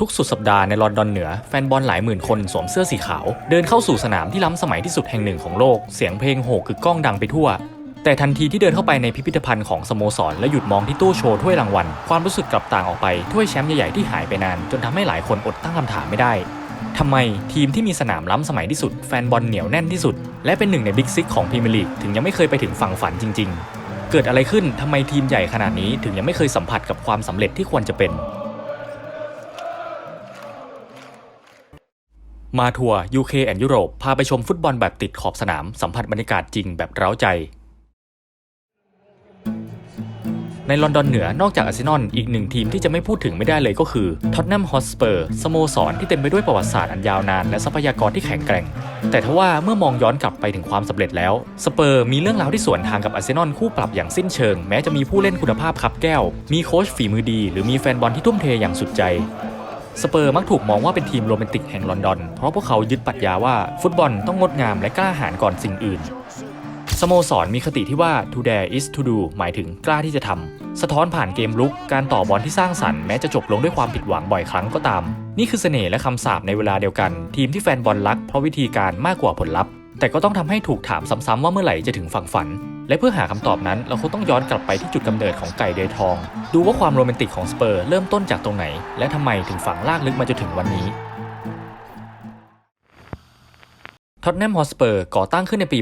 ทุกสุดสัปดาห์ในลอนดอนเหนือแฟนบอลหลายหมื่นคนสวมเสื้อสีขาว เดินเข้าสู่สนามที่ล้ำสมัยที่สุดแห่งหนึ่งของโลก เสียงเพลงโห่กึกก้องดังไปทั่ว แต่ทันทีที่เดินเข้าไปในพิพิธภัณฑ์ของสโมสร และหยุดมองที่ตู้โชว์ถ้วยรางวัล ความรู้สึกกลับต่างออกไปถ้วยแชมป์ใหญ่ๆที่หายไปนาน จนทำให้หลายคนอดตั้งคำถามไม่ได้ทำไมทีมที่มีสนามล้ำสมัยที่สุด แฟนบอลเหนียวแน่นที่สุด และเป็นหนึ่งในบิ๊กซิกของพรีเมียร์ลีกถึงยังไม่เคยไปถึงฝั่งฝันจริง ๆ เกิดอะไรขึ้นทำไมทีมใหญ่ขนาดนี้ถึงยังไม่เคยสัมผัสกับความสำเร็จที่ควรจะเป็น มาทัวร์ UK แอนยุโรปพาไปชมฟุตบอลแบบติดขอบสนาม สัมผัสบรรยากาศจริงแบบเร้าใจ ในลอนดอนเหนือนอกจากอาร์เซนอลอีกหนึ่งทีมที่จะไม่พูดถึงไม่ได้เลยก็คือท็อตแนมฮอสเปอร์สโมสรที่เต็มไปด้วยประวัติศาสตร์อันยาวนานและทรัพยากรที่แข็งแกร่ง แต่ทว่าเมื่อมองย้อนกลับไปถึงความสำเร็จแล้วสเปอร์มีเรื่องราวที่สวนทางกับอาร์เซนอลคู่ปรับอย่างสิ้นเชิง แม้จะมีผู้เล่นคุณภาพคับแก้ว มีโค้ชฝีมือดี หรือมีแฟนบอลที่ทุ่มเทอย่างสุดใจ สเปอร์มักถูกมองว่าเป็นทีมโรแมนติกแห่งลอนดอน เพราะพวกเขายึดปรัชญาว่าฟุตบอลต้องงดงามและกล้าหาญก่อนสิ่งอื่น สโมสรมีคติที่ว่า to dare is to do หมายถึงกล้าที่จะทำ สะท้อนผ่านเกมลุก การต่อบอลที่สร้างสรรค์แม้จะจบลงด้วยความผิดหวังบ่อยครั้งก็ตาม นี่คือเสน่ห์และคำสาปในเวลาเดียวกัน ทีมที่แฟนบอลรักเพราะวิธีการมากกว่าผลลัพธ์ แต่ก็ต้องทำให้ถูกถามซ้ำๆว่าเมื่อไหร่จะถึงฝั่งฝัน และเพื่อหาคำตอบนั้นเราคงต้องย้อนกลับไปที่จุดกำเนิดของไก่เดยทอง ดูว่าความโรแมนติกของสเปอร์เริ่มต้นจากตรงไหน และทำไมถึงฝังลากลึกมาจนถึงวันนี้ท็อตแนมฮอสเปอร์ก่อตั้งขึ้นในปี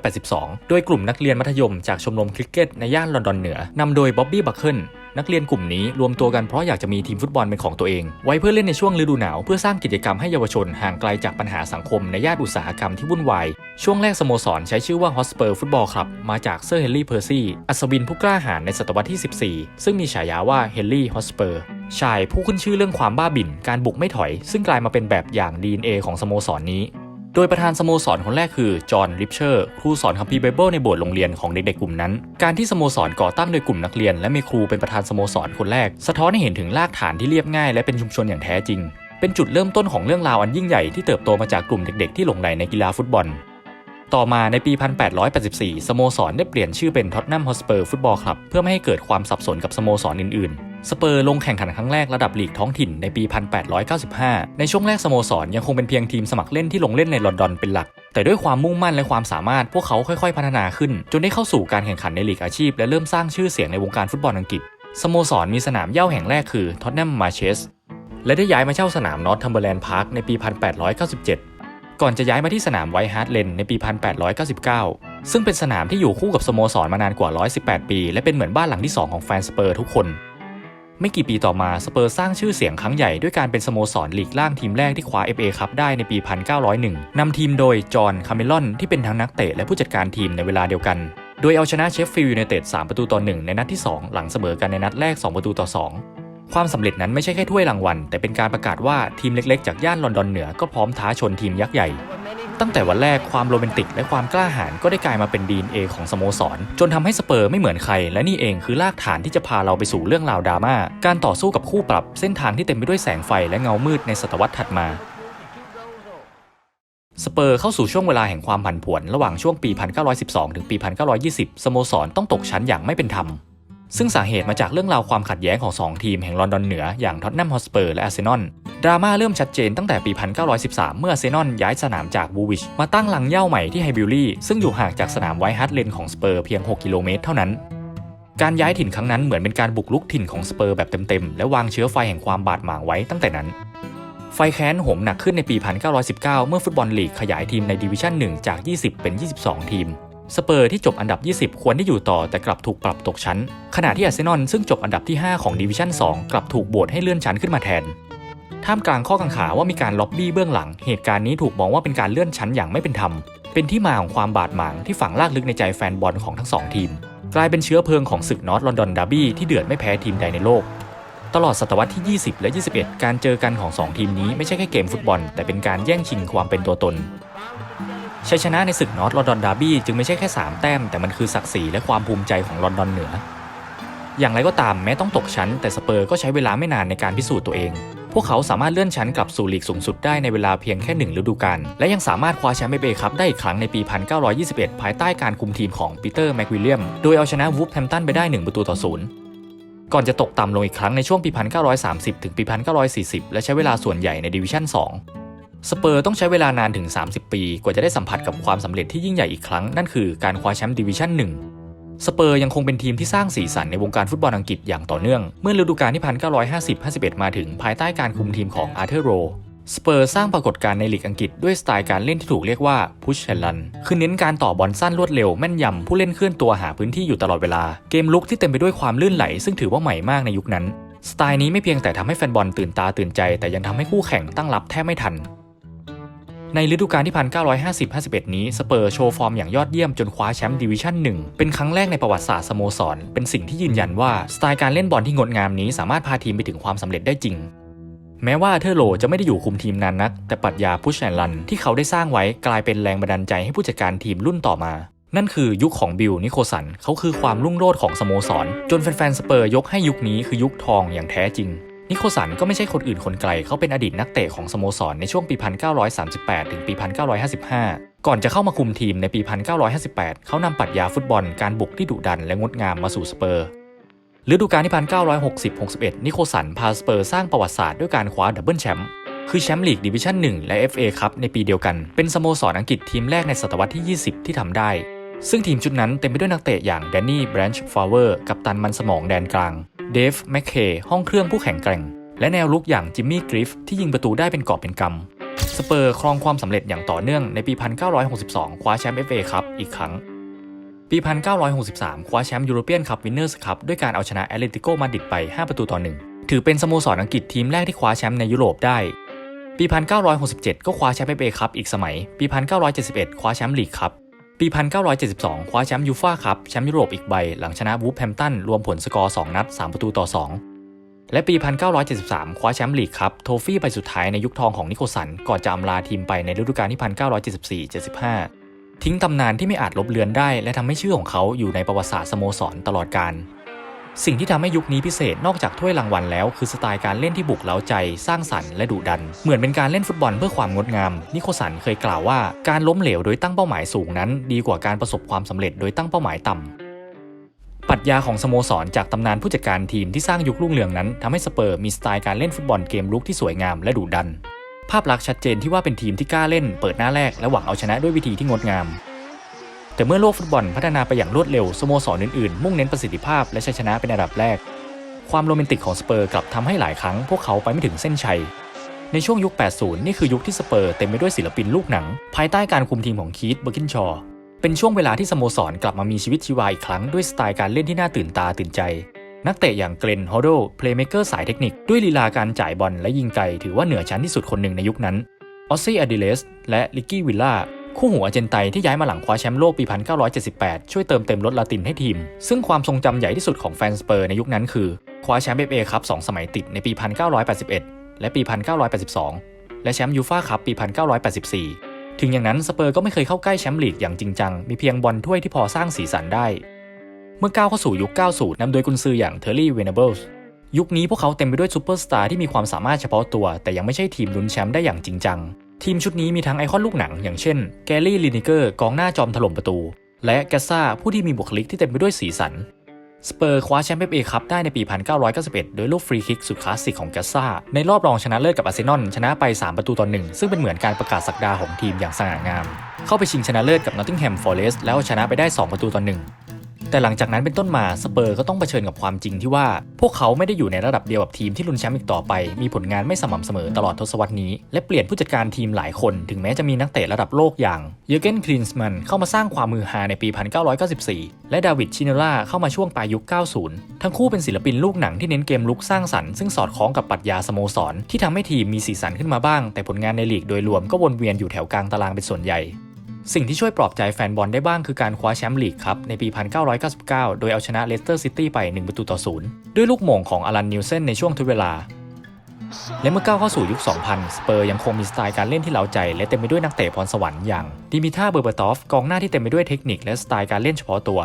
1882 โดยกลุ่มนักเรียนมัธยมจากชมรมคริกเก็ตในย่านลอนดอนเหนือนำโดยบ๊อบบี้บัคเคิล นักเรียนกลุ่มนี้รวมตัวกันเพราะอยากจะมีทีมฟุตบอลเป็นของตัวเอง ไว้เพื่อเล่นในช่วงฤดูหนาวเพื่อสร้างกิจกรรมให้เยาวชนห่างไกลจากปัญหาสังคมในย่านอุตสาหกรรมที่วุ่นวาย ช่วงแรกสโมสรใช้ชื่อว่าฮอสเปอร์ฟุตบอลคลับมาจากเซอร์เฮนรี่เพอร์ซี่อัศวินผู้กล้าหาญในศตวรรษที่ 14 ซึ่งมีฉายาว่าเฮนรี่ฮอสเปอร์ชายผู้ขึ้นชื่อเรื่องความบ้าบิ่นการบุกไม่ถอย ซึ่งกลายมาเป็นแบบอย่าง DNA ของสโมสรนี้ โดยประธานสโมสรคนแรกคือ จอห์นริปเชอร์ครูสอนคัมภีร์ไบเบิลในโบสถ์โรงเรียนของเด็กๆกลุ่มนั้น การที่สโมสรก่อตั้งโดยกลุ่มนักเรียน และมีครูเป็นประธานสโมสรคนแรก สะท้อนให้เห็นถึงรากฐานที่เรียบง่ายและเป็นชุมชนอย่างแท้จริง เป็นจุดเริ่มต้นของเรื่องราวอันยิ่งใหญ่ที่เติบโตมาจากกลุ่มเด็กๆ ที่หลงใหลในกีฬาฟุตบอล ต่อมาในปี 1884 สโมสรได้เปลี่ยนชื่อเป็นท็อตแนมฮอสเปอร์ฟุตบอลคลับเพื่อไม่ให้เกิดความสับสนกับสโมสรอื่นๆ สเปอร์ลงแข่งขันครั้งแรกระดับลีกท้องถิ่นในปี 1895 ในช่วงแรกสโมสรยังคงเป็นเพียงทีมสมัครเล่นที่ลงเล่นในลอนดอนเป็นหลัก แต่ด้วยความมุ่งมั่นและความสามารถพวกเขาค่อยๆ พัฒนาขึ้น จนได้เข้าสู่การแข่งขันในลีกอาชีพ และเริ่มสร้างชื่อเสียงในวงการฟุตบอลอังกฤษ สโมสรมีสนามเย้าแห่งแรกคือท็อตแนมมาเชส และได้ย้ายมาเช่าสนามนอร์ททัมเบอร์แลนด์พาร์คในปี 1897 ก่อนจะย้ายมาที่สนามไวท์ฮาร์ดเลนในปี 1899 ซึ่งเป็นสนามที่อยู่คู่กับสโมสรมานานกว่า 118 ปี และเป็นเหมือนบ้านหลังที่ 2 ของแฟนสเปอร์ทุกคน ไม่กี่ปีต่อมาสเปอร์สร้างชื่อเสียงครั้งใหญ่ด้วยการเป็นสโมสรลีกล่างทีมแรกที่คว้า FA คัพได้ในปี 1901 นำทีมโดยจอห์นคาเมลอนที่เป็นทั้งนักเตะและผู้จัดการทีมในเวลาเดียวกัน โดยเอาชนะเชฟฟิลด์ยูไนเต็ด3ประตูต่อ1ในนัดที่ 2 หลังเสมอกันในนัดแรก 2 ประตูต่อ 2ความสำเร็จนั้นไม่ใช่แค่ถ้วยรางวัล แต่เป็นการประกาศว่าทีมเล็กๆ จากย่านลอนดอนเหนือก็พร้อมท้าชนทีมยักษ์ใหญ่ ตั้งแต่วันแรกความโรแมนติกและความกล้าหาญก็ได้กลายมาเป็น DNA ของสโมสร จนทำให้สเปอร์ไม่เหมือนใคร และนี่เองคือรากฐานที่จะพาเราไปสู่เรื่องราวดราม่า การต่อสู้กับคู่ปรับเส้นทางที่เต็มไปด้วยแสงไฟและเงามืดในศตวรรษถัดมาสเปอร์เข้าสู่ช่วงเวลาแห่งความผันผวน ระหว่างช่วงปี 1912 ถึงปี 1920 สโมสรต้องตกชั้นอย่างไม่เป็นธรรม ซึ่งสาเหตุมาจากเรื่องราวความขัดแย้งของ 2 ทีมแห่งลอนดอนเหนืออย่างท็อตแนมฮอสเปอร์และอาร์เซนอลดราม่าเริ่มชัดเจนตั้งแต่ปี 1913 เมื่ออาร์เซนอลย้ายสนามจากบูวิชมาตั้งหลังเย้าใหม่ที่ไฮบิลลี่ซึ่งอยู่ห่างจากสนามไวท์ฮาร์ดเลนของสเปอร์เพียง 6 กิโลเมตรเท่านั้น การย้ายถิ่นครั้งนั้นเหมือนเป็นการบุกลุกถิ่นของสเปอร์แบบเต็มๆและวางเชื้อไฟแห่งความบาดหมางไว้ตั้งแต่นั้นไฟแค้นโหมหนักขึ้นในปี 1919 เมื่อฟุตบอลลีกขยายทีมในดิวิชั่น 1 จาก 20 เป็น 22 ทีม สเปอร์ที่จบอันดับ 20 ควรได้อยู่ต่อแต่กลับถูกปรับตกชั้น ขณะที่อาร์เซนอลซึ่งจบอันดับที่ 5 ของดิวิชั่น 2 กลับถูกโบวตให้เลื่อนชั้นขึ้นมาแทน ท่ามกลางข้อกังขาว่ามีการล็อบบี้เบื้องหลัง เหตุการณ์นี้ถูกมองว่าเป็นการเลื่อนชั้นอย่างไม่เป็นธรรม เป็นที่มาของความบาดหมางที่ฝังลากลึกในใจแฟนบอลของทั้งสองทีม กลายเป็นเชื้อเพลิงของศึกนอร์ทลอนดอนดาร์บี้ที่เดือดไม่แพ้ทีมใดในโลก ตลอดศตวรรษที่ 20 และ 21 การเจอกันของ 2 ทีมนี้ไม่ใช่แค่เกมฟุตบอล แต่เป็นการแย่งชิงความเป็นตัวตน ชัยชนะในศึกนอร์ทลอนดอนดาร์บี้จึงไม่ใช่แค่ 3 แต้ม แต่มันคือศักดิ์ศรีและความภูมิใจของลอนดอนเหนือ อย่างไรก็ตามแม้ต้องตกชั้น แต่สเปอร์ก็ใช้เวลาไม่นานในการพิสูจน์ตัวเอง พวกเขาสามารถเลื่อนชั้นกลับสู่ลีกสูงสุดได้ในเวลาเพียงแค่หนึ่งฤดูกาลและยังสามารถคว้าแชมป์เอเบคัพได้อีกครั้งในปี 1921 ภายใต้การคุมทีมของปีเตอร์แมกวิลเลียมโดยเอาชนะวูฟแฮมตันไปได้ 1 ประตูต่อศูนย์ก่อนจะตกต่ำลงอีกครั้งในช่วงปี 1930 ถึงปี 1940 และใช้เวลาส่วนใหญ่ในดิวิชั่น 2 สเปอร์ต้องใช้เวลานานถึง 30 ปี กว่าจะได้สัมผัสกับความสำเร็จที่ยิ่งใหญ่อีกครั้ง นั่นคือการคว้าแชมป์ดิวิชั่น1 สเปอร์ยังคงเป็นทีมที่สร้างสีสันในวงการฟุตบอลอังกฤษอย่างต่อเนื่อง เมื่อฤดูกาลที่ 1950-51 มาถึงภายใต้การคุมทีมของอาร์เธอร์โรสเปอร์สร้างปรากฏการณ์ในลีกอังกฤษด้วยสไตล์การเล่นที่ถูกเรียกว่า push and run คือเน้นการต่อบอลสั้นรวดเร็วแม่นยำผู้เล่นเคลื่อนตัวหาพื้นที่อยู่ตลอดเวลา เกมลุกที่เต็มไปด้วยความลื่นไหล ซึ่งถือว่าใหม่มากในยุคนั้น สไตล์นี้ไม่เพียงแต่ทำให้แฟนบอลตื่นตาตื่นใจ แต่ยังทำให้คู่แข่งตั้งรับแทบไม่ทัน ในฤดูกาลที่ 1950-51 นี้สเปอร์โชว์ฟอร์มอย่างยอดเยี่ยมจนคว้าแชมป์ดิวิชั่น1 เป็นครั้งแรกในประวัติศาสตร์สโมสร เป็นสิ่งที่ยืนยันว่า สไตล์การเล่นบอลที่งดงามนี้สามารถพาทีมไปถึงความสำเร็จได้จริง แม้ว่าเทอร์โลจะไม่ได้อยู่คุมทีมนานนัก แต่ปรัชญาพุชแอนลันที่เขาได้สร้างไว้กลายเป็นแรงบันดาลใจให้ผู้จัดการทีมรุ่นต่อมานั่นคือยุคของบิลนิโคสันเขาคือความรุ่งโรจน์ของสโมสร จนแฟนๆสเปอร์ยกให้ยุคนี้คือยุคทองอย่างแท้จริง นิโคสันก็ไม่ใช่คนอื่นคนไกล เขาเป็นอดีตนักเตะของสโมสรในช่วงปี 1938 ถึงปี 1955 ก่อนจะเข้ามาคุมทีมในปี 1958 เขานำปรัชญาฟุตบอลการบุกที่ดุดันและงดงามมาสู่สเปอร์ ฤดูกาลที่ 1960-61 นิโคสันพาสเปอร์สร้างประวัติศาสตร์ด้วยการคว้าดับเบิลแชมป์ คือแชมป์ลีกดิวิชั่น 1 และ FA คัพในปีเดียวกัน เป็นสโมสรอังกฤษทีมแรกในศตวรรษที่ 20 ที่ทำได้ ซึ่งทีมชุดนั้นเต็มไปด้วยนักเตะอย่างแดนนี่ แบรนช์ ฟาวเวอร์ กับตันมันสมองแดนกลาง เดฟแมคเคห้องเครื่องผู้แข็งแกร่ง และแนวลุกอย่างจิมมี่กริฟที่ยิงประตูได้เป็นกอบเป็นกำสเปอร์ครองความสำเร็จอย่างต่อเนื่องในปี 1962 คว้าแชมป์ FA คัพอีกครั้ง ปี 1963 คว้าแชมป์ยูโรเปียนคัพวินเนอร์สคัพด้วยการเอาชนะแอตเลติโกมาดริดไป 5 ประตูต่อ1ถือเป็นสโมสรอังกฤษทีมแรกที่คว้าแชมป์ในยุโรปได้ ปี 1967 ก็คว้าแชมป์ FA คัพอีกสมัย ปี 1971 คว้าแชมป์ลีกคัพ ปี 1972 คว้าแชมป์ยูฟ่าคัพแชมป์ยุโรปอีกใบ หลังชนะวูฟแฮมตันรวมผลสกอร์ 2 นัด 3 ประตูต่อ 2 และปี 1973 คว้าแชมป์ลีกคัพโทฟี่ใบสุดท้ายในยุคทองของนิโคสัน ก่อนจะอำลาทีมไปในฤดูกาลที่ 1974-75 ทิ้งตำนานที่ไม่อาจลบเลือนได้ และทำให้ชื่อของเขาอยู่ในประวัติศาสตร์สโมสรตลอดกาล สิ่งที่ทำให้ยุคนี้พิเศษนอกจากถ้วยรางวัลแล้ว คือสไตล์การเล่นที่บุกเล้าใจ สร้างสรรค์และดุดัน เหมือนเป็นการเล่นฟุตบอลเพื่อความงดงาม นิโคสันเคยกล่าวว่าการล้มเหลวโดยตั้งเป้าหมายสูงนั้น ดีกว่าการประสบความสำเร็จโดยตั้งเป้าหมายต่ำปรัชญาของสโมสรจากตำนานผู้จัดการทีมที่สร้างยุครุ่งเรืองนั้นทำให้สเปอร์มีสไตล์การเล่นฟุตบอลเกมลุกที่สวยงามและดุดัน ภาพลักษณ์ชัดเจนที่ว่าเป็นทีมที่กล้าเล่น เปิดหน้าแรกและหวังเอาชนะด้วยวิธีที่งดงาม แต่เมื่อโลกฟุตบอลพัฒนาไปอย่างรวดเร็วสโมสรอื่นๆ มุ่งเน้นประสิทธิภาพและชัยชนะเป็นอันดับแรก ความโรแมนติกของสเปอร์กลับทำให้หลายครั้งพวกเขาไปไม่ถึงเส้นชัย ในช่วงยุค 80 นี่คือยุคที่สเปอร์เต็มไปด้วยศิลปินลูกหนัง ภายใต้การคุมทีมของคีธเบอร์กินชอเป็นช่วงเวลาที่สโมสรกลับมามีชีวิตชีวาอีกครั้งด้วยสไตล์การเล่นที่น่าตื่นตาตื่นใจ นักเตะอย่างเกรนฮอโดเพลย์เมเกอร์สายเทคนิคด้วยลีลาการจ่ายบอลและยิงไกลถือว่าเหนือชั้นที่สุดคนหนึ่งในยุคนั้นออสซี่อดิเลสและลิกกี้วิลล่า คู่หูอาร์เจนไตที่ย้ายมาหลังคว้าแชมป์โลกปี 1978 ช่วยเติมเต็มรถลาตินให้ทีม ซึ่งความทรงจำใหญ่ที่สุดของแฟนสเปอร์ในยุคนั้นคือคว้าแชมป์เอฟเอคัพ2สมัยติดในปี 1981 และปี 1982 และแชมป์ยูฟ่าคัพปี 1984 ถึงอย่างนั้นสเปอร์ก็ไม่เคยเข้าใกล้แชมป์ลีกอย่างจริงจัง มีเพียงบอลถ้วยที่พอสร้างสีสันได้ เมื่อก้าวเข้าสู่ยุค 90 นำโดยกุนซืออย่างเทอร์รี่ เวเนเบิลส์ยุคนี้พวกเขาเต็มไปด้วยซูเปอร์สตาร์ที่มีความสามารถเฉพาะตัว แต่ยังไม่ใช่ทีมลุ้นแชมป์ได้อย่างจริงจัง ทีมชุดนี้มีทั้งไอคอนลูกหนัง อย่างเช่น แกลลี่ลินิเกอร์กองหน้าจอมถล่มประตู และแกสซาผู้ที่มีบุคลิกที่เต็มไปด้วยสีสัน สเปอร์คว้าแชมป์เอฟเอคัพได้ในปี 1991 โดยลูกฟรีคิกสุดคลาสสิกของแกสซาในรอบรองชนะเลิศกับอาร์เซนอลชนะไป 3 ประตูต่อหนึ่งซึ่งเป็นเหมือนการประกาศสักดาของทีมอย่างสง่างาม เข้าไปชิงชนะเลิศกับนอตติงแฮมฟอเรสต์แล้วชนะไปได้ 2 ประตูต่อหนึ่ง แต่หลังจากนั้นเป็นต้นมาสเปอร์ก็ต้องเผชิญกับความจริงที่ว่า พวกเขาไม่ได้อยู่ในระดับเดียวกับทีมที่ลุ้นแชมป์อีกต่อไป มีผลงานไม่สม่ำเสมอตลอดทศวรรษนี้ และเปลี่ยนผู้จัดการทีมหลายคน ถึงแม้จะมีนักเตะระดับโลกอย่างเยอร์เกนคลินส์มันเข้ามาสร้างความมือฮาในปี 1994 และดาวิดชินล่าเข้ามาช่วงปลายยุค 90 ทั้งคู่เป็นศิลปินลูกหนังที่เน้นเกมลุกสร้างสรรค์ซึ่งสอดคล้องกับปรัชญาสโมสรที่ทำให้ทีมมีสีสันขึ้นมาบ้าง แต่ผลงานในลีกโดยรวมก็วนเวียนอยู่แถวกลางตารางเป็นส่วนใหญ่ สิ่งที่ช่วยปลอบใจแฟนบอลได้บ้างคือการคว้าแชมป์ลีกครับ ในปี 1999 โดยเอาชนะเลสเตอร์ซิตี้ไป 1 ประตูต่อ0ด้วยลูกโมงของอลันนิวเซนในช่วงทุกเวลา และเมื่อก้าวเข้าสู่ยุค 2000 สเปอร์ยังคงมีสไตล์การเล่นที่เล้าใจ และเต็มไปด้วยนักเตะพรสวรรค์อย่างดิมิท่าเบอร์เบอร์ตอฟกองหน้าที่เต็มไปด้วยเทคนิคและสไตล์การเล่นเฉพาะตัว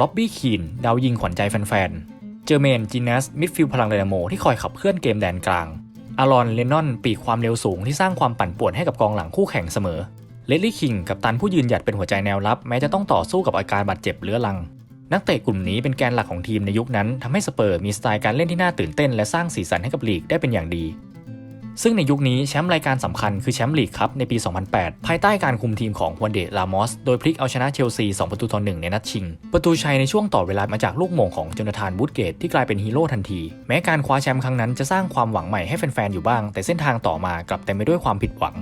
ล็อบบี้คีนดาวยิงขวัญใจแฟนๆเจอร์เมนจีนัสมิดฟิลด์พลังไดนาโมที่คอยขับเคลื่อนเกมแดนกลางอารอนเลนนอนปีกความเร็วสูงที่สร้างความปั่นป่วนให้กับกองหลังคู่แข่งเสมอ เลดลี่คิงกับตันผู้ยืนหยัดเป็นหัวใจแนวรับ แม้จะต้องต่อสู้กับอาการบาดเจ็บเรื้อรัง นักเตะกลุ่มนี้เป็นแกนหลักของทีมในยุคนั้นทำให้สเปอร์มีสไตล์การเล่นที่น่าตื่นเต้น และสร้างสีสันให้กับลีกได้เป็นอย่างดี ซึ่งในยุคนี้แชมป์รายการสำคัญคือแชมป์ลีกครับในปี 2008 ภายใต้การคุมทีมของวันเดลามอสโดยพลิกเอาชนะเชลซี2ประตูต่อ1ในนัดชิง ประตูชัยในช่วงต่อเวลามาจากลูกโมงของโจนาธานบูตเกตที่กลายเป็นฮีโร่ทันที แม้การคว้าแชมป์ครั้งนั้นจะสร้างความหวังใหม่ให้แฟนๆอยู่บ้าง แต่เส้นทางต่อมากลับเต็มไปด้วยความผิดหวัง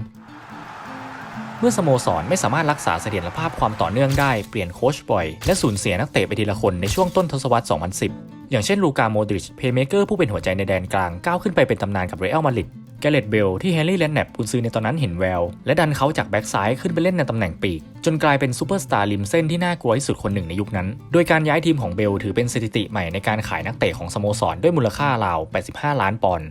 เมื่อสโมสรไม่สามารถรักษาเสถียรภาพความต่อเนื่องได้เปลี่ยนโค้ชบ่อย และสูญเสียนักเตะไปทีละคนในช่วงต้นทศวรรษ 2010 อย่างเช่นลูกาโมดริชเพย์เมเกอร์ผู้เป็นหัวใจในแดนกลางก้าวขึ้นไปเป็นตำนานกับเรอัลมาดริดแกเรตเบลที่แฮร์รี่แลนแนบกุนซือในตอนนั้นเห็นแวว และดันเขาจากแบ็กซ้ายขึ้นไปเล่นในตำแหน่งปีก จนกลายเป็นซูเปอร์สตาร์ริมเส้นที่น่ากลัวที่สุดคนหนึ่งในยุคนั้น โดยการย้ายทีมของเบลถือเป็นสถิติใหม่ในการขายนักเตะของสโมสรด้วยมูลค่าราว 85 ล้านปอนด์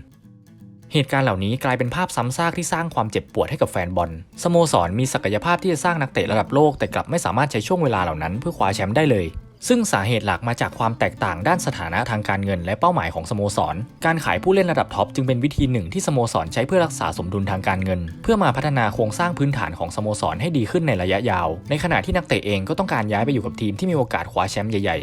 เหตุการณ์เหล่านี้กลายเป็นภาพซ้ำซากที่สร้างความเจ็บปวดให้กับแฟนบอลสโมสรมีศักยภาพที่จะสร้างนักเตะระดับโลกแต่กลับไม่สามารถใช้ช่วงเวลาเหล่านั้นเพื่อคว้าแชมป์ได้เลยซึ่งสาเหตุหลักมาจากความแตกต่างด้านสถานะทางการเงินและเป้าหมายของสโมสร การขายผู้เล่นระดับท็อปจึงเป็นวิธีหนึ่งที่สโมสรใช้เพื่อรักษาสมดุลทางการเงิน เพื่อมาพัฒนาโครงสร้างพื้นฐานของสโมสรให้ดีขึ้นในระยะยาว ในขณะที่นักเตะเองก็ต้องการย้ายไปอยู่กับทีมที่มีโอกาสคว้าแชมป์ใหญ่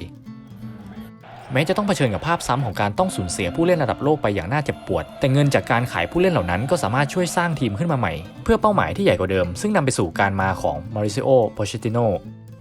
แม้จะต้องเผชิญกับภาพซ้ำของการต้องสูญเสียผู้เล่นระดับโลกไปอย่างน่าเจ็บปวด แต่เงินจากการขายผู้เล่นเหล่านั้นก็สามารถช่วยสร้างทีมขึ้นมาใหม่ เพื่อเป้าหมายที่ใหญ่กว่าเดิม ซึ่งนำไปสู่การมาของมาริซิโอโปเชติโน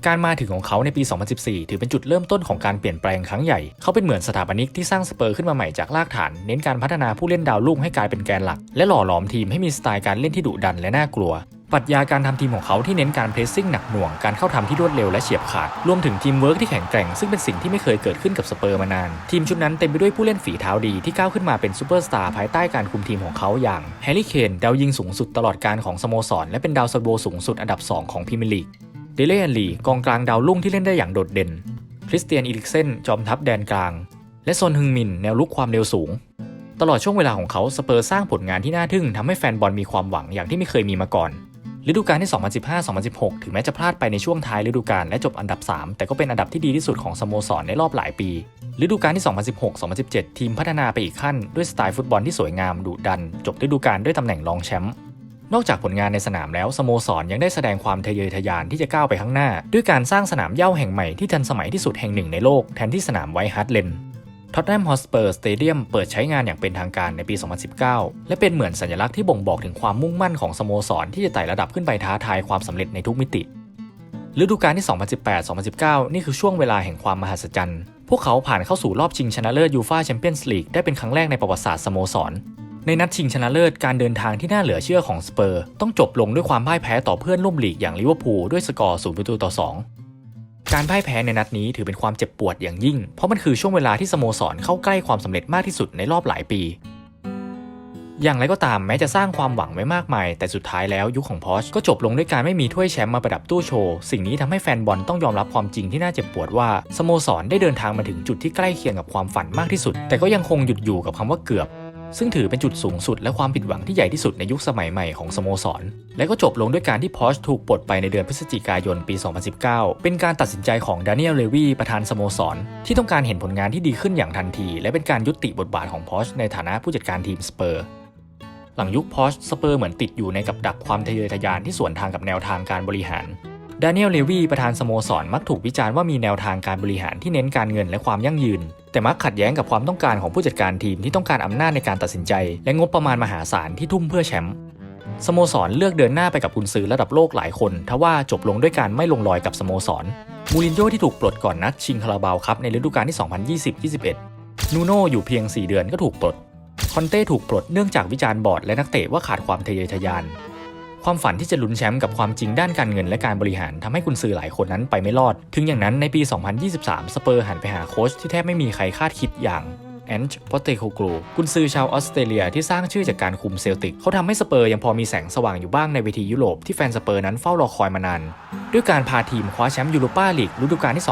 การมาถึงของเขาในปี 2014 ถือเป็นจุดเริ่มต้นของการเปลี่ยนแปลงครั้งใหญ่ เขาเป็นเหมือนสถาปนิกที่สร้างสเปอร์ขึ้นมาใหม่จากรากฐาน เน้นการพัฒนาผู้เล่นดาวรุ่งให้กลายเป็นแกนหลัก และหล่อหลอมทีมให้มีสไตล์การเล่นที่ดุดันและน่ากลัว ปรัชญาการทำทีมของเขาที่เน้นการเพรสซิ่งหนักหน่วงการเข้าทำที่รวดเร็วและเฉียบขาด รวมถึงทีมเวิร์กที่แข็งแกร่ง ซึ่งเป็นสิ่งที่ไม่เคยเกิดขึ้นกับสเปอร์มานาน ทีมชุดนั้นเต็มไปด้วยผู้เล่นฝีเท้าดีที่ก้าวขึ้นมาเป็นซูเปอร์สตาร์ภายใต้การคุมทีมของเขาอย่างแฮร์รี่เคนดาวยิงสูงสุดตลอดการของสโมสรและเป็นดาวซันโบสูงสุดอันดับ 2 ของพรีเมียร์ลีกเดเลนลีกองกลางดาวรุ่งที่เล่นได้อย่างโดดเด่นคริสเตียนอีริกเซนจอมทัพแดนกลาง และซอนฮึงมินแนวลุกความเร็วสูงตลอดช่วงเวลาของเขาสเปอร์สร้างผลงานที่น่าทึ่งทำให้แฟนบอลมีความหวังอย่างที่ไม่เคยมีมาก่อน ฤดูกาลที่ 2015-2016 ถึงแม้จะพลาดไปในช่วงท้ายฤดูกาลและจบอันดับ 3 แต่ก็เป็นอันดับที่ดีที่สุดของสโมสรในรอบหลายปี ฤดูกาลที่ 2016-2017 ทีมพัฒนาไปอีกขั้นด้วยสไตล์ฟุตบอลที่สวยงามดุดัน จบฤดูกาลด้วยตำแหน่งรองแชมป์นอกจากผลงานในสนามแล้วสโมสรยังได้แสดงความทะเยอทะยานที่จะก้าวไปข้างหน้า ด้วยการสร้างสนามเย้าแห่งใหม่ที่ทันสมัยที่สุดแห่งหนึ่งในโลกแทนที่สนามไวท์ฮาร์ดเลน ท็อตแนมฮอสเปอร์สเตเดียมเปิดใช้งานอย่างเป็นทางการในปี 2019 และเป็นเหมือนสัญลักษณ์ที่บ่งบอกถึงความมุ่งมั่นของสโมสรที่จะไต่ระดับขึ้นไปท้าทายความสำเร็จในทุกมิติ ฤดูกาลที่ 2018-2019 นี่คือช่วงเวลาแห่งความมหัศจรรย์ พวกเขาผ่านเข้าสู่รอบชิงชนะเลิศยูฟาแชมเปี้ยนส์ลีกได้เป็นครั้งแรกในประวัติศาสตร์สโมสร ในนัดชิงชนะเลิศการเดินทางที่น่าเหลือเชื่อของสเปอร์ ต้องจบลงด้วยความพ่ายแพ้ต่อเพื่อนร่วมลีกอย่างลิเวอร์พูลด้วยสกอร์0ประตูต่อ 2 การพ่ายแพ้ในนัดนี้ถือเป็นความเจ็บปวดอย่างยิ่ง เพราะมันคือช่วงเวลาที่สโมสรเข้าใกล้ความสำเร็จมากที่สุดในรอบหลายปี อย่างไรก็ตามแม้จะสร้างความหวังไว้มากมาย แต่สุดท้ายแล้วยุคของพอชก็จบลงด้วยการไม่มีถ้วยแชมป์มาประดับตู้โชว์ สิ่งนี้ทำให้แฟนบอลต้องยอมรับความจริงที่น่าเจ็บปวดว่าสโมสรได้เดินทางมาถึงจุดที่ใกล้เคียงกับความฝันมากที่สุด แต่ก็ยังคงหยุดอยู่กับคำว่าเกือบ ซึ่งถือเป็นจุดสูงสุดและความผิดหวังที่ใหญ่ที่สุดในยุคสมัยใหม่ของสโมสร และก็จบลงด้วยการที่พอชถูกปลดไปในเดือนพฤศจิกายนปี 2019 เป็นการตัดสินใจของดานิเอลเลวีประธานสโมสร ที่ต้องการเห็นผลงานที่ดีขึ้นอย่างทันที และเป็นการยุติบทบาทของพอชในฐานะผู้จัดการทีมสเปอร์หลังยุคพอชสเปอร์เหมือนติดอยู่ในกับดักความทะเยอทะยานที่สวนทางกับแนวทางการบริหารดานิเอลเลวีประธานสโมสรมักถูกวิจารณ์ว่ามีแนวทางการบริหารที่เน้นการเงินและความยั่งยืน แต่มักขัดแย้งกับความต้องการของผู้จัดการทีมที่ต้องการอำนาจในการตัดสินใจ และงบประมาณมหาศาลที่ทุ่มเพื่อแชมป์สโมสรเลือกเดินหน้าไปกับกุนซือระดับโลกหลายคน ทว่าจบลงด้วยการไม่ลงรอยกับสโมสร มูรินโญ่ที่ถูกปลดก่อนนัดชิงคาราบาวครับในฤดูกาลที่ 2020-21 นูโน่อยู่เพียง 4 เดือนก็ถูกปลด คอนเต้ถูกปลดเนื่องจากวิจารณ์บอร์ดและนักเตะว่าขาดความทะเยอทะยาน ความฝันที่จะลุ้นแชมป์กับความจริงด้านการเงินและการบริหารทำให้กุนซือหลายคนนั้นไปไม่รอด ถึงอย่างนั้นในปี 2023 สเปอร์หันไปหาโค้ชที่แทบไม่มีใครคาดคิดอย่างแอนช์พอตเตโคกลูกุนซือชาวออสเตรเลียที่สร้างชื่อจากการคุมเซลติก เขาทำให้สเปอร์ยังพอมีแสงสว่างอยู่บ้างในเวทียุโรปที่แฟนสเปอร์นั้นเฝ้ารอคอยมานาน ด้วยการพาทีมคว้าแชมป์ยูโรปาลีกฤดูกาลที่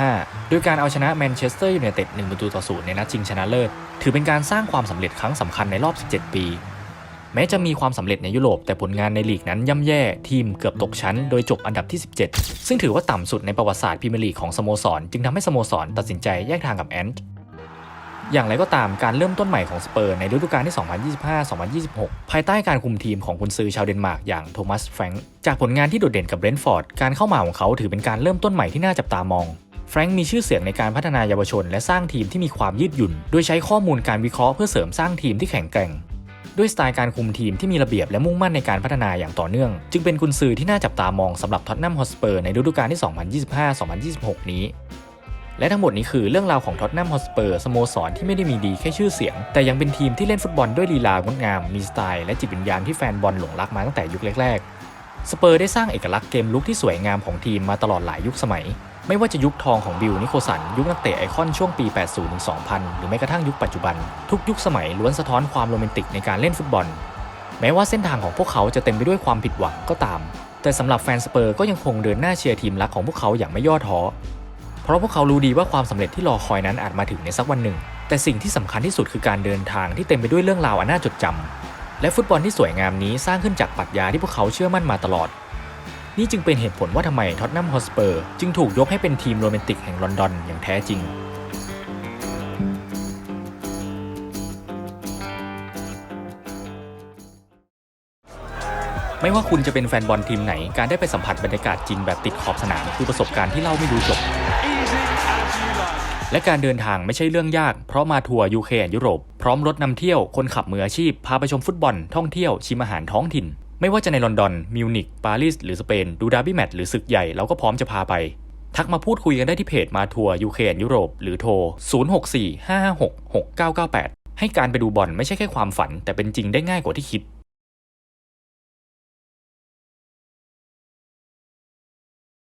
2024-2025 โดยการเอาชนะแมนเชสเตอร์ยูไนเต็ด1ประตูต่อ0ในนัดชิงชนะเลิศ ถือเป็นการสร้างความสำเร็จครั้งสำคัญในรอบ 17 ปี แม้จะมีความสำเร็จในยุโรปแต่ผลงานในลีกนั้นย่ำแย่ทีมเกือบตกชั้น โดยจบอันดับที่ 17 ซึ่งถือว่าต่ำสุดในประวัติศาสตร์พรีเมียร์ลีกของสโมสร จึงทำให้สโมสรตัดสินใจแยกทางกับแอนต์อย่างไรก็ตามการเริ่มต้นใหม่ของสเปอร์ในฤดูกาลที่ 2025-2026 ภายใต้การคุมทีมของกุนซือชาวเดนมาร์กอย่างโทมัสแฟรงค์จากผลงานที่โดดเด่นกับเบรนท์ฟอร์ด การเข้ามาของเขาถือเป็นการเริ่มต้นใหม่ที่น่าจับตามองแฟรงค์มีชื่อเสียงในการพัฒนายาวชน และสร้างทีมที่มีความยืดหยุ่น โดยใช้ข้อมูลการวิเคราะห์เพื่อเสริมสร้างทีมที่แข็งแกร่ง ด้วยสไตล์การคุมทีมที่มีระเบียบและมุ่งมั่นในการพัฒนาอย่างต่อเนื่อง จึงเป็นกุนซือที่น่าจับตามองสำหรับท็อตแนมฮอสเปอร์ในฤดูกาลที่ 2025-2026 นี้ และทั้งหมดนี้คือเรื่องราวของท็อตแนมฮอสเปอร์สโมสรที่ไม่ได้มีดีแค่ชื่อเสียง แต่ยังเป็นทีมที่เล่นฟุตบอลด้วยลีลางดงาม มีสไตล์และจิตวิญญาณที่แฟนบอลหลงรักมาตั้งแต่ยุคแรกๆสเปอร์ได้สร้างเอกลักษณ์เกมลุกที่สวยงามของทีมมาตลอดหลายยุคสมัย ไม่ว่าจะยุคทองของบิลนิโคสัน ยุคนักเตะไอคอนช่วงปี 80-2000 หรือแม้กระทั่งยุคปัจจุบัน ทุกยุคสมัยล้วนสะท้อนความโรแมนติกในการเล่นฟุตบอล แม้ว่าเส้นทางของพวกเขาจะเต็มไปด้วยความผิดหวังก็ตาม แต่สำหรับแฟนสเปอร์ก็ยังคงเดินหน้าเชียร์ทีมรักของพวกเขาอย่างไม่ย่อท้อเพราะพวกเขารู้ดีว่าความสำเร็จที่รอคอยนั้นอาจมาถึงในสักวันหนึ่ง แต่สิ่งที่สำคัญที่สุดคือการเดินทางที่เต็มไปด้วยเรื่องราวอันน่าจดจำและฟุตบอลที่สวยงามนี้สร้างขึ้นจากปรัชญาที่พวกเขาเชื่อมั่นมาตลอด นี่จึงเป็นเหตุผลว่าทำไมท็อตแนมฮอสเปอร์จึงถูกยกให้เป็นทีมโรแมนติกแห่งลอนดอนอย่างแท้จริงไม่ว่าคุณจะเป็นแฟนบอลทีมไหน การได้ไปสัมผัสบรรยากาศจริงแบบติดขอบสนามคือประสบการณ์ที่เล่าไม่รู้จบ และการเดินทางไม่ใช่เรื่องยาก เพราะมาทัวร์ยูเคยุโรป พร้อมรถนำเที่ยว คนขับมืออาชีพ พาไปชมฟุตบอล ท่องเที่ยว ชิมอาหารท้องถิ่น ไม่ว่าจะในลอนดอน มิวนิกปารีส หรือสเปน ดูดาร์บี้แมตช์หรือศึกใหญ่เราก็พร้อมจะพาไป ทักมาพูดคุยกันได้ที่เพจมาทัวร์ยูเครนยุโรป หรือโทร 0645566998 ให้การไปดูบอลไม่ใช่แค่ความฝัน แต่เป็นจริงได้ง่ายกว่าที่คิด